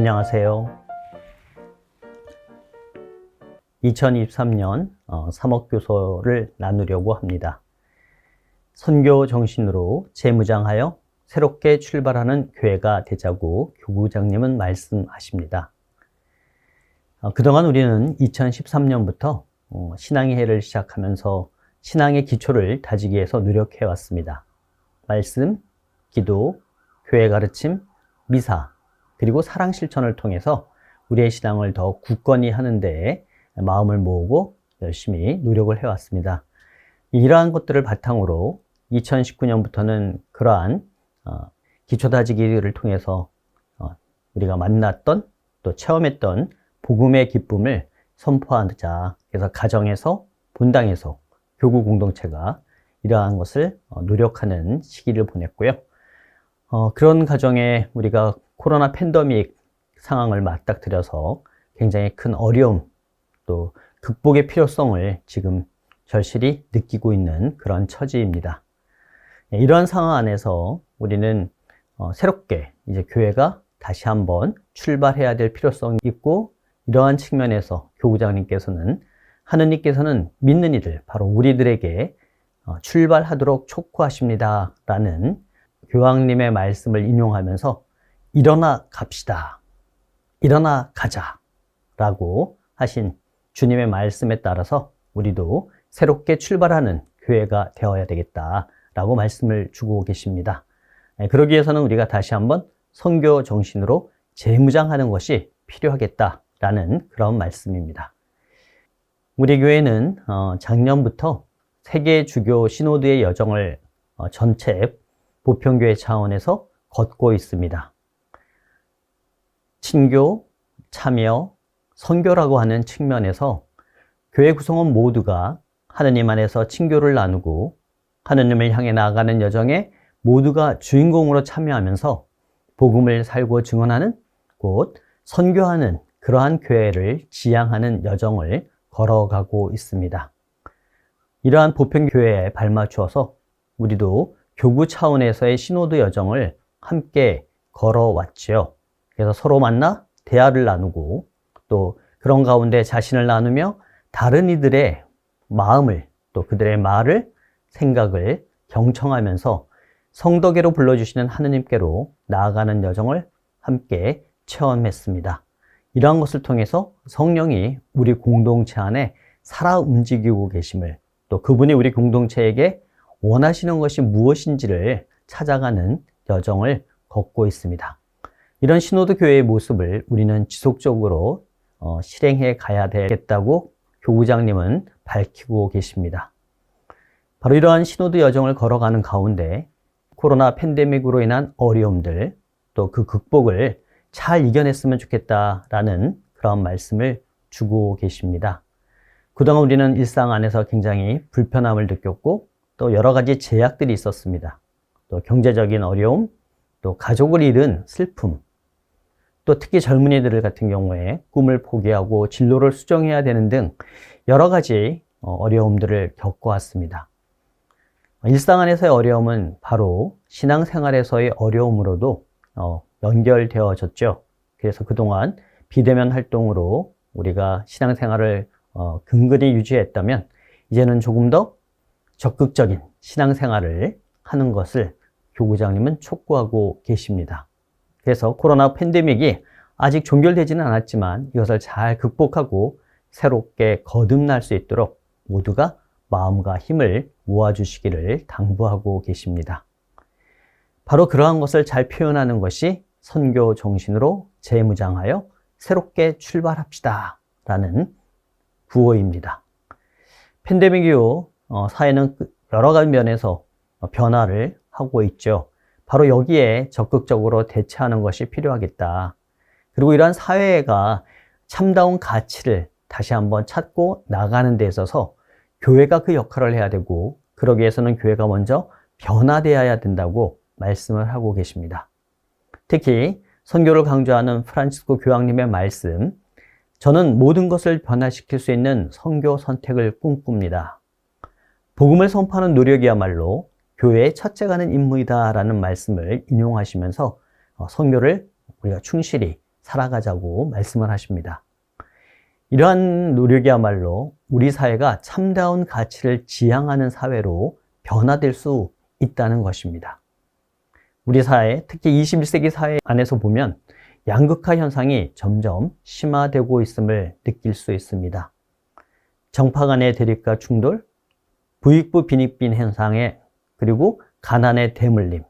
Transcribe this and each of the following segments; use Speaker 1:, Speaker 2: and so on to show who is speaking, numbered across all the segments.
Speaker 1: 안녕하세요. 2023년 사목교소를 나누려고 합니다. 선교 정신으로 재무장하여 새롭게 출발하는 교회가 되자고 교구장님은 말씀하십니다. 어, 그동안 우리는 2013년부터 어, 신앙의 해를 시작하면서 신앙의 기초를 다지기 위해서 노력해 왔습니다. 말씀, 기도, 교회 가르침, 미사, 그리고 사랑 실천을 통해서 우리의 신앙을 더 굳건히 하는데 마음을 모으고 열심히 노력을 해왔습니다. 이러한 것들을 바탕으로 2019년부터는 그러한 어, 기초 다지기를 통해서 우리가 만났던 또 체험했던 복음의 기쁨을 선포하자. 그래서 가정에서 본당에서 교구 공동체가 이러한 것을 어, 노력하는 시기를 보냈고요. 어, 그런 가정에 우리가 코로나 팬데믹 상황을 맞닥뜨려서 굉장히 큰 어려움 또 극복의 필요성을 지금 절실히 느끼고 있는 그런 처지입니다. 예, 이러한 상황 안에서 우리는 어, 새롭게 이제 교회가 다시 한번 출발해야 될 필요성이 있고 이러한 측면에서 교구장님께서는 하느님께서는 믿는 이들 바로 우리들에게 어, 출발하도록 촉구하십니다 라는 교황님의 말씀을 인용하면서 일어나 갑시다. 일어나 가자. 라고 하신 주님의 말씀에 따라서 우리도 새롭게 출발하는 교회가 되어야 되겠다. 라고 말씀을 주고 계십니다. 예, 그러기 위해서는 우리가 다시 한번 선교 정신으로 재무장하는 것이 필요하겠다. 라는 그런 말씀입니다. 우리 교회는 어, 작년부터 세계 주교 시노드의 여정을 어, 전체 보편교회 차원에서 걷고 있습니다. 친교, 참여, 선교라고 하는 측면에서 교회 구성원 모두가 하느님 안에서 친교를 나누고 하느님을 향해 나아가는 여정에 모두가 주인공으로 참여하면서 복음을 살고 증언하는 곧 선교하는 그러한 교회를 지향하는 여정을 걸어가고 있습니다. 이러한 보편교회에 발맞추어서 우리도 교구 차원에서의 신호드 여정을 함께 걸어왔지요. 그래서 서로 만나 대화를 나누고 또 그런 가운데 자신을 나누며 다른 이들의 마음을 또 그들의 말을 생각을 경청하면서 성덕계로 불러주시는 하느님께로 나아가는 여정을 함께 체험했습니다. 이러한 것을 통해서 성령이 우리 공동체 안에 살아 움직이고 계심을 또 그분이 우리 공동체에게 원하시는 것이 무엇인지를 찾아가는 여정을 걷고 있습니다. 이런 신호도 교회의 모습을 우리는 지속적으로 어, 실행해 가야 되겠다고 교구장님은 밝히고 계십니다. 바로 이러한 신호도 여정을 걸어가는 가운데 코로나 팬데믹으로 인한 어려움들 또 그 극복을 잘 이겨냈으면 좋겠다라는 그런 말씀을 주고 계십니다. 그동안 우리는 일상 안에서 굉장히 불편함을 느꼈고 또 여러 가지 제약들이 있었습니다. 또 경제적인 어려움, 또 가족을 잃은 슬픔, 또 특히 젊은이들 같은 경우에 꿈을 포기하고 진로를 수정해야 되는 등 여러 가지 어, 어려움들을 겪어왔습니다. 일상 안에서의 어려움은 바로 신앙생활에서의 어려움으로도 어, 연결되어졌죠. 그래서 그동안 비대면 활동으로 우리가 신앙생활을 어, 근근히 유지했다면 이제는 조금 더 적극적인 신앙생활을 하는 것을 교구장님은 촉구하고 계십니다. 그래서 코로나 팬데믹이 아직 종결되지는 않았지만 이것을 잘 극복하고 새롭게 거듭날 수 있도록 모두가 마음과 힘을 모아주시기를 당부하고 계십니다. 바로 그러한 것을 잘 표현하는 것이 선교 정신으로 재무장하여 새롭게 출발합시다. 라는 구호입니다. 팬데믹 이후 어, 사회는 그 여러 가지 면에서 변화를 하고 있죠. 바로 여기에 적극적으로 대처하는 것이 필요하겠다. 그리고 이러한 사회가 참다운 가치를 다시 한번 찾고 나가는 데 있어서 교회가 그 역할을 해야 되고 그러기 위해서는 교회가 먼저 변화되어야 된다고 말씀을 하고 계십니다. 특히 선교를 강조하는 프란치스코 교황님의 말씀, 저는 모든 것을 변화시킬 수 있는 선교 선택을 꿈꿉니다. 복음을 선포하는 노력이야말로 교회의 첫째 가는 임무이다라는 말씀을 인용하시면서 어, 선교를 우리가 충실히 살아가자고 말씀을 하십니다. 이러한 노력이야말로 우리 사회가 참다운 가치를 지향하는 사회로 변화될 수 있다는 것입니다. 우리 사회, 특히 21세기 사회 안에서 보면 양극화 현상이 점점 심화되고 있음을 느낄 수 있습니다. 정파 간의 대립과 충돌, 부익부 빈익빈 현상에 그리고 가난의 대물림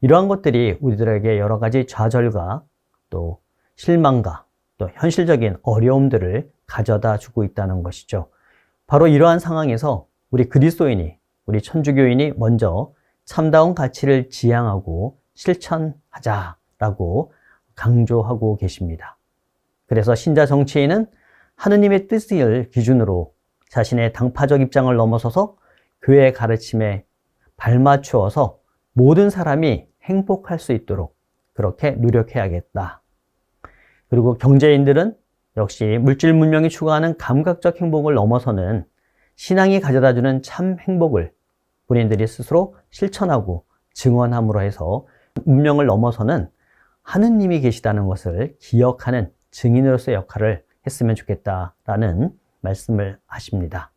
Speaker 1: 이러한 것들이 우리들에게 여러 가지 좌절과 또 실망과 또 현실적인 어려움들을 가져다 주고 있다는 것이죠. 바로 이러한 상황에서 우리 그리스도인이 우리 천주교인이 먼저 참다운 가치를 지향하고 실천하자라고 강조하고 계십니다. 그래서 신자 정치인은 하느님의 뜻을 기준으로 자신의 당파적 입장을 넘어서서 교회의 가르침에 발맞추어서 모든 사람이 행복할 수 있도록 그렇게 노력해야겠다. 그리고 경제인들은 역시 물질 문명이 추구하는 감각적 행복을 넘어서는 신앙이 가져다주는 참 행복을 본인들이 스스로 실천하고 증언함으로 해서 문명을 넘어서는 하느님이 계시다는 것을 기억하는 증인으로서의 역할을 했으면 좋겠다라는 말씀을 하십니다.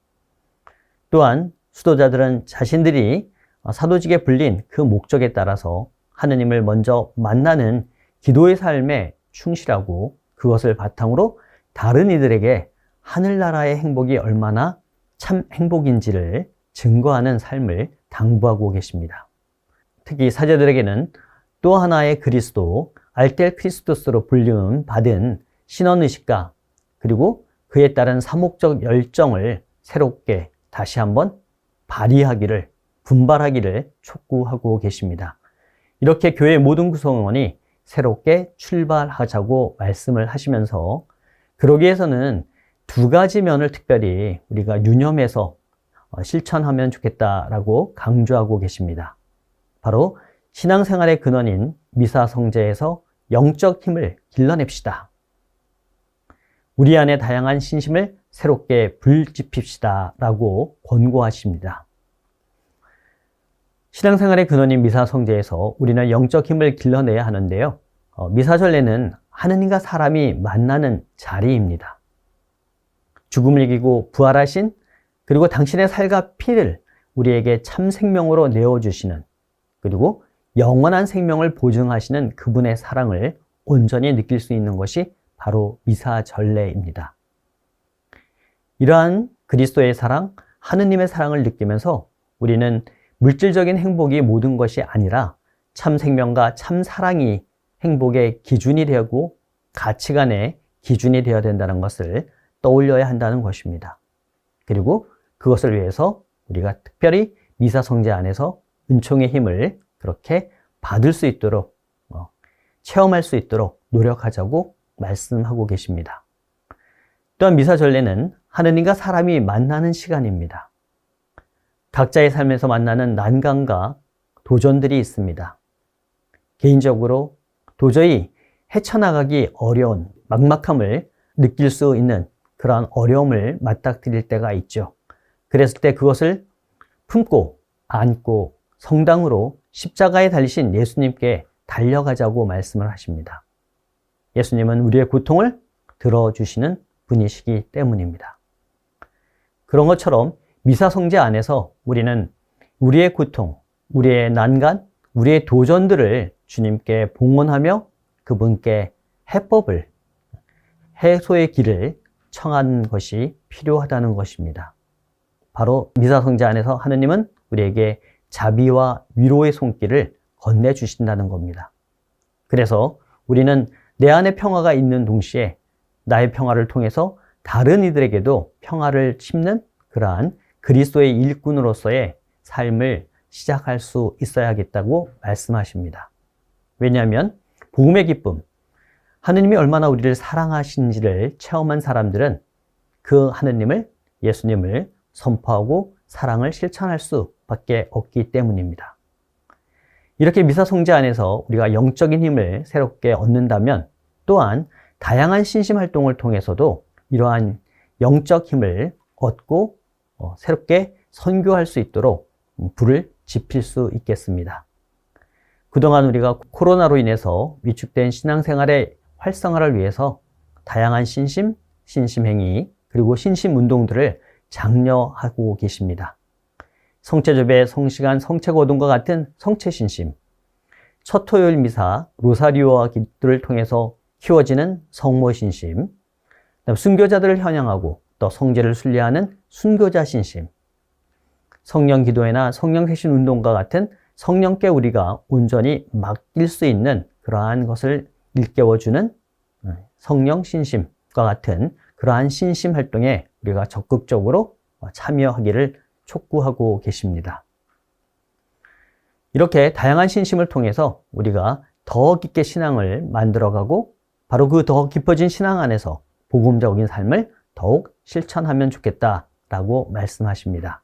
Speaker 1: 또한 수도자들은 자신들이 사도직에 불린 그 목적에 따라서 하느님을 먼저 만나는 기도의 삶에 충실하고 그것을 바탕으로 다른 이들에게 하늘나라의 행복이 얼마나 참 행복인지를 증거하는 삶을 당부하고 계십니다. 특히 사제들에게는 또 하나의 그리스도, 알텔 크리스토스로 불림 받은 신원의식과 그리고 그에 따른 사목적 열정을 새롭게 다시 한번 발휘하기를, 분발하기를 촉구하고 계십니다. 이렇게 교회 모든 구성원이 새롭게 출발하자고 말씀을 하시면서 그러기 위해서는 두 가지 면을 특별히 우리가 유념해서 어, 실천하면 좋겠다라고 강조하고 계십니다. 바로 신앙생활의 근원인 미사 성제에서 영적 힘을 길러냅시다. 우리 안에 다양한 신심을 새롭게 불지핍시다 라고 권고하십니다. 신앙생활의 근원인 미사 성제에서 우리는 영적 힘을 길러내야 하는데요. 어, 미사전례는 하느님과 사람이 만나는 자리입니다. 죽음을 이기고 부활하신 그리고 당신의 살과 피를 우리에게 참 생명으로 내어주시는 그리고 영원한 생명을 보증하시는 그분의 사랑을 온전히 느낄 수 있는 것이 바로 미사 전례입니다. 이러한 그리스도의 사랑, 하느님의 사랑을 느끼면서 우리는 물질적인 행복이 모든 것이 아니라 참 생명과 참 사랑이 행복의 기준이 되고 가치관의 기준이 되어야 된다는 것을 떠올려야 한다는 것입니다. 그리고 그것을 위해서 우리가 특별히 미사 성제 안에서 은총의 힘을 그렇게 받을 수 있도록 어, 체험할 수 있도록 노력하자고 말씀하고 계십니다. 또한 미사 전례는 하느님과 사람이 만나는 시간입니다. 각자의 삶에서 만나는 난관과 도전들이 있습니다. 개인적으로 도저히 헤쳐나가기 어려운 막막함을 느낄 수 있는 그러한 어려움을 맞닥뜨릴 때가 있죠. 그랬을 때 그것을 품고 안고 성당으로 십자가에 달리신 예수님께 달려가자고 말씀을 하십니다. 예수님은 우리의 고통을 들어주시는 분이시기 때문입니다. 그런 것처럼 미사성제 안에서 우리는 우리의 고통, 우리의 난간, 우리의 도전들을 주님께 봉헌하며 그분께 해법을, 해소의 길을 청한 것이 필요하다는 것입니다. 바로 미사성제 안에서 하느님은 우리에게 자비와 위로의 손길을 건네주신다는 겁니다. 그래서 우리는 내 안에 평화가 있는 동시에 나의 평화를 통해서 다른 이들에게도 평화를 심는 그러한 그리스도의 일꾼으로서의 삶을 시작할 수 있어야겠다고 말씀하십니다. 왜냐하면 복음의 기쁨, 하느님이 얼마나 우리를 사랑하신지를 체험한 사람들은 그 하느님을 예수님을 선포하고 사랑을 실천할 수밖에 없기 때문입니다. 이렇게 미사송제 안에서 우리가 영적인 힘을 새롭게 얻는다면 또한 다양한 신심 활동을 통해서도 이러한 영적 힘을 얻고 어, 새롭게 선교할 수 있도록 불을 지필 수 있겠습니다. 그동안 우리가 코로나로 인해서 위축된 신앙생활의 활성화를 위해서 다양한 신심, 신심행위, 그리고 신심운동들을 장려하고 계십니다. 성체조배, 성시간, 성체거동과 같은 성체신심, 첫 토요일 미사, 로사리오와 기도를 통해서 키워지는 성모신심, 순교자들을 현양하고 또 성제를 순례하는 순교자 신심, 성령 기도회나 성령 세신 운동과 같은 성령께 우리가 온전히 맡길 수 있는 그러한 것을 일깨워주는 성령 신심과 같은 그러한 신심 활동에 우리가 적극적으로 참여하기를 촉구하고 계십니다. 이렇게 다양한 신심을 통해서 우리가 더 깊게 신앙을 만들어가고 바로 그 더 깊어진 신앙 안에서 복음적인 삶을 더욱 실천하면 좋겠다라고 말씀하십니다.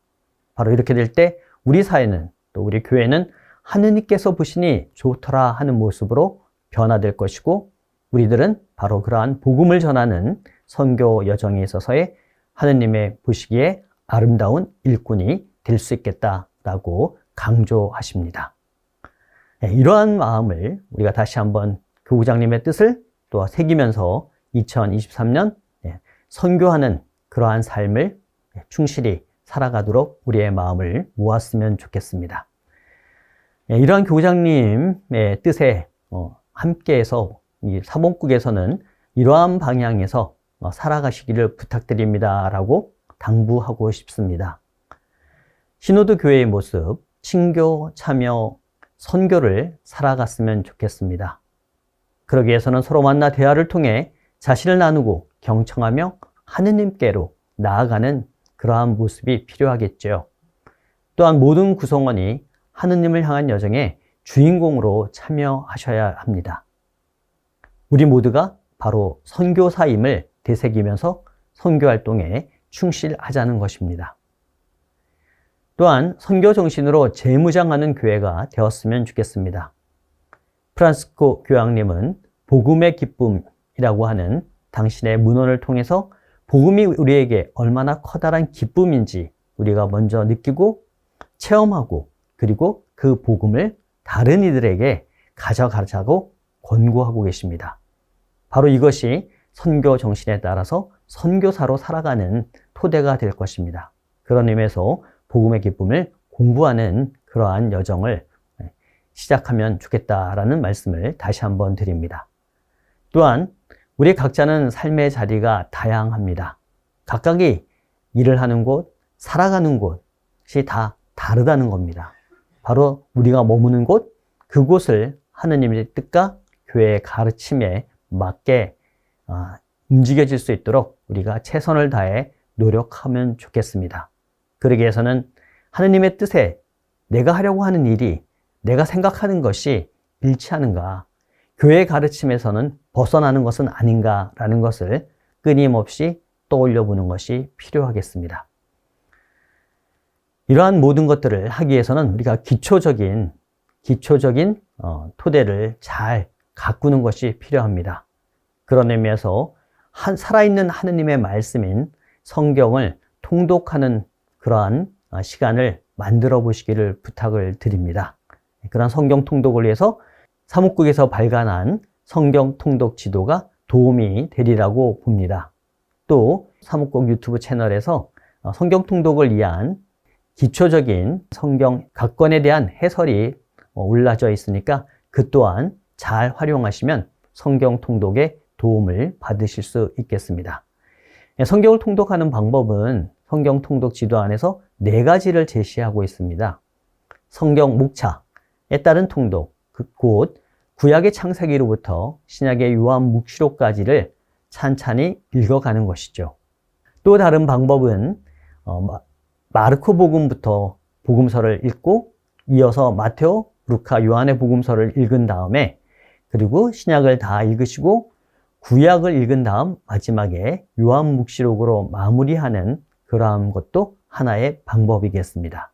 Speaker 1: 바로 이렇게 될 때 우리 사회는 또 우리 교회는 하느님께서 보시니 좋더라 하는 모습으로 변화될 것이고 우리들은 바로 그러한 복음을 전하는 선교 여정에 있어서의 하느님의 보시기에 아름다운 일꾼이 될 수 있겠다라고 강조하십니다. 네, 이러한 마음을 우리가 다시 한번 교구장님의 뜻을 또 새기면서 2023년 선교하는 그러한 삶을 충실히 살아가도록 우리의 마음을 모았으면 좋겠습니다. 네, 이러한 교장님의 뜻에 어, 함께해서 사본국에서는 이러한 방향에서 어, 살아가시기를 부탁드립니다라고 당부하고 싶습니다. 신호드 교회의 모습, 친교, 참여, 선교를 살아갔으면 좋겠습니다. 그러기 위해서는 서로 만나 대화를 통해 자신을 나누고 경청하며 하느님께로 나아가는 그러한 모습이 필요하겠죠. 또한 모든 구성원이 하느님을 향한 여정에 주인공으로 참여하셔야 합니다. 우리 모두가 바로 선교사임을 되새기면서 선교 활동에 충실하자는 것입니다. 또한 선교 정신으로 재무장하는 교회가 되었으면 좋겠습니다. 프란스코 교황님은 복음의 기쁨이라고 하는 당신의 문헌을 통해서 복음이 우리에게 얼마나 커다란 기쁨인지 우리가 먼저 느끼고 체험하고 그리고 그 복음을 다른 이들에게 가져가자고 권고하고 계십니다. 바로 이것이 선교 정신에 따라서 선교사로 살아가는 토대가 될 것입니다. 그런 의미에서 복음의 기쁨을 공부하는 그러한 여정을 시작하면 좋겠다라는 말씀을 다시 한번 드립니다. 또한 우리 각자는 삶의 자리가 다양합니다. 각각이 일을 하는 곳, 살아가는 곳이 다 다르다는 겁니다. 바로 우리가 머무는 곳, 그곳을 하느님의 뜻과 교회의 가르침에 맞게 아, 움직여질 수 있도록 우리가 최선을 다해 노력하면 좋겠습니다. 그러기 위해서는 하느님의 뜻에 내가 하려고 하는 일이 내가 생각하는 것이 일치하는가, 교회 가르침에서는 벗어나는 것은 아닌가라는 것을 끊임없이 떠올려 보는 것이 필요하겠습니다. 이러한 모든 것들을 하기 위해서는 우리가 기초적인, 기초적인 어, 토대를 잘 가꾸는 것이 필요합니다. 그런 의미에서 한, 살아있는 하느님의 말씀인 성경을 통독하는 그러한 어, 시간을 만들어 보시기를 부탁을 드립니다. 그러한 성경 통독을 위해서 사목국에서 발간한 성경 통독 지도가 도움이 되리라고 봅니다. 또 사목국 유튜브 채널에서 어, 성경 통독을 위한 기초적인 성경 각권에 대한 해설이 어, 올라져 있으니까 그 또한 잘 활용하시면 성경 통독에 도움을 받으실 수 있겠습니다. 예, 성경을 통독하는 방법은 성경 통독 지도 안에서 네 가지를 제시하고 있습니다. 성경 목차에 따른 통독, 그곧 구약의 창세기로부터 신약의 요한 묵시록까지를 찬찬히 읽어가는 것이죠. 또 다른 방법은 어, 마르코 복음부터 복음서를 읽고 이어서 마테오, 루카, 요한의 복음서를 읽은 다음에 그리고 신약을 다 읽으시고 구약을 읽은 다음 마지막에 요한 묵시록으로 마무리하는 그러한 것도 하나의 방법이겠습니다.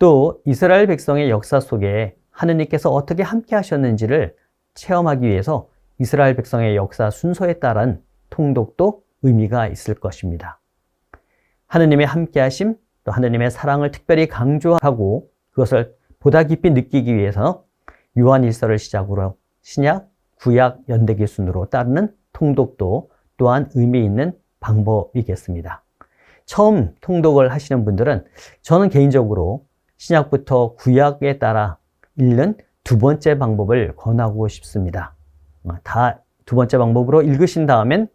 Speaker 1: 또 이스라엘 백성의 역사 속에 하느님께서 어떻게 함께 하셨는지를 체험하기 위해서 이스라엘 백성의 역사 순서에 따른 통독도 의미가 있을 것입니다. 하느님의 함께 하심, 또 하느님의 사랑을 특별히 강조하고 그것을 보다 깊이 느끼기 위해서 요한 일서를 시작으로 신약, 구약 연대기 순으로 따르는 통독도 또한 의미 있는 방법이겠습니다. 처음 통독을 하시는 분들은 저는 개인적으로 신약부터 구약에 따라 읽는 두 번째 방법을 권하고 싶습니다. 다 두 번째 방법으로 읽으신 다음엔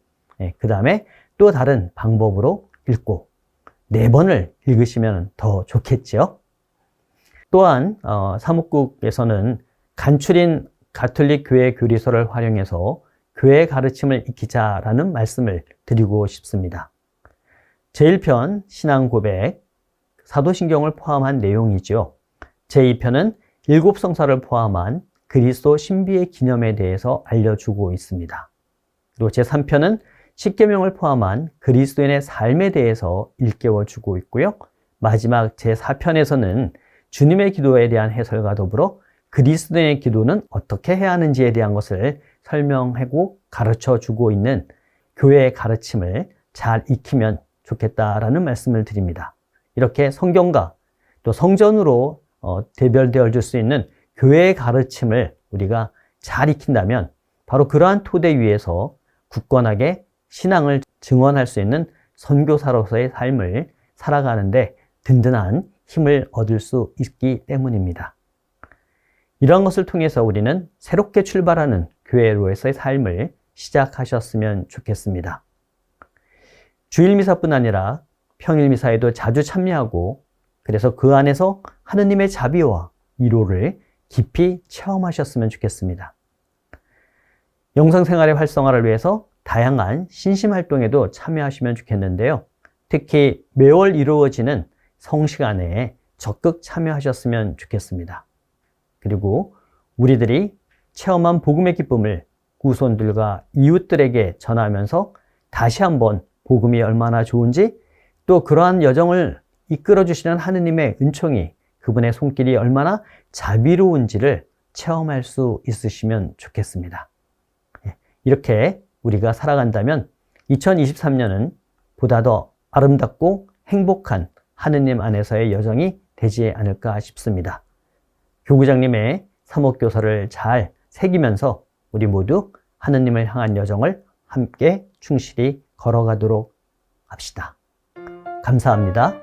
Speaker 1: 그 다음에 또 다른 방법으로 읽고 네 번을 읽으시면 더 좋겠지요. 또한 어, 사목국에서는 간추린 가톨릭 교회 교리서를 활용해서 교회 가르침을 익히자라는 말씀을 드리고 싶습니다. 제1편 신앙 고백 사도신경을 포함한 내용이죠. 제2편은 일곱 성사를 포함한 그리스도 신비의 기념에 대해서 알려주고 있습니다. 그리고 제3편은 십계명을 포함한 그리스도인의 삶에 대해서 일깨워 주고 있고요. 마지막 제4편에서는 주님의 기도에 대한 해설과 더불어 그리스도인의 기도는 어떻게 해야 하는지에 대한 것을 설명하고 가르쳐 주고 있는 교회의 가르침을 잘 익히면 좋겠다라는 말씀을 드립니다. 이렇게 성경과 또 성전으로 어, 대별되어 줄 수 있는 교회의 가르침을 우리가 잘 익힌다면 바로 그러한 토대 위에서 굳건하게 신앙을 증언할 수 있는 선교사로서의 삶을 살아가는데 든든한 힘을 얻을 수 있기 때문입니다. 이러한 것을 통해서 우리는 새롭게 출발하는 교회로에서의 삶을 시작하셨으면 좋겠습니다. 주일미사뿐 아니라 평일미사에도 자주 참여하고 그래서 그 안에서 하느님의 자비와 위로를 깊이 체험하셨으면 좋겠습니다. 영상생활의 활성화를 위해서 다양한 신심활동에도 참여하시면 좋겠는데요. 특히 매월 이루어지는 성시간에 적극 참여하셨으면 좋겠습니다. 그리고 우리들이 체험한 복음의 기쁨을 구손들과 이웃들에게 전하면서 다시 한번 복음이 얼마나 좋은지 또 그러한 여정을 이끌어 주시는 하느님의 은총이 그분의 손길이 얼마나 자비로운지를 체험할 수 있으시면 좋겠습니다. 예, 이렇게 우리가 살아간다면 2023년은 보다 더 아름답고 행복한 하느님 안에서의 여정이 되지 않을까 싶습니다. 교구장님의 사목교서를 잘 새기면서 우리 모두 하느님을 향한 여정을 함께 충실히 걸어가도록 합시다. 감사합니다.